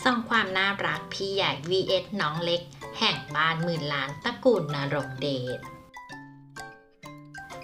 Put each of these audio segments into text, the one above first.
ส่องความน่ารักพี่ใหญ่ vs น้องเล็ก แห่งบ้านหมื่นล้านตระกูลนรงเดช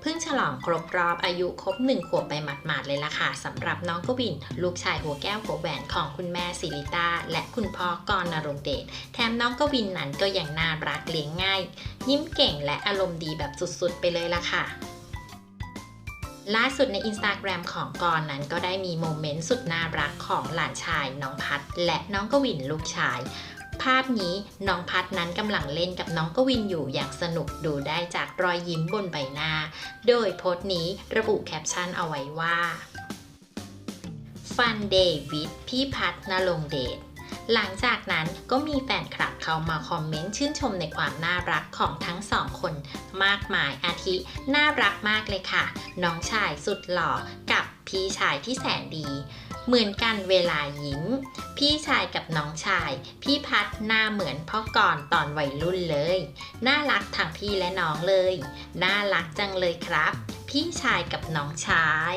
เพิ่งฉลองครบรอบอายุครบหนึ่งขวบไปหมาดๆเลยล่ะค่ะสำหรับน้องกวิน ลูกชายหัวแก้วหัวแหวนของคุณแม่สิริตาและคุณพ่อกรนรงเดชแถมน้องกวินนั้นก็ยังน่ารักเลี้ยงง่าย ยิ้มเก่งและอารมณ์ดีแบบสุดๆ ไปเลยล่ะค่ะ ล่าสุดในอินสตาแกรมของกรนั้นก็ได้มีโมเมนต์สุดน่ารักของหลานชาย น้องพัดและน้องกวินลูกชาย ภาพนี้น้องพัดนั้นกำลังเล่นกับน้องกวินอยู่อย่างสนุกดูได้จากรอยยิ้มบนใบหน้า โดยโพสต์นี้ระบุแคปชั่นเอาไว้ว่าฟันเดวิดพี่พัดนรงเดช หลังจากนั้นก็มีแฟนคลับเข้ามาคอมเมนต์ชื่นชมในความน่ารักของทั้งสองคนมากมายอาทิ น่ารักมากเลยค่ะ น้องชายสุดหล่อกับพี่ชายที่แสนดี เหมือนกันเวลายิ้ม พี่ชายกับน้องชาย พี่พัดหน้าเหมือนพ่อก่อนตอนวัยรุ่นเลย น่ารักทั้งพี่และน้องเลย น่ารักจังเลยครับ พี่ชายกับน้องชาย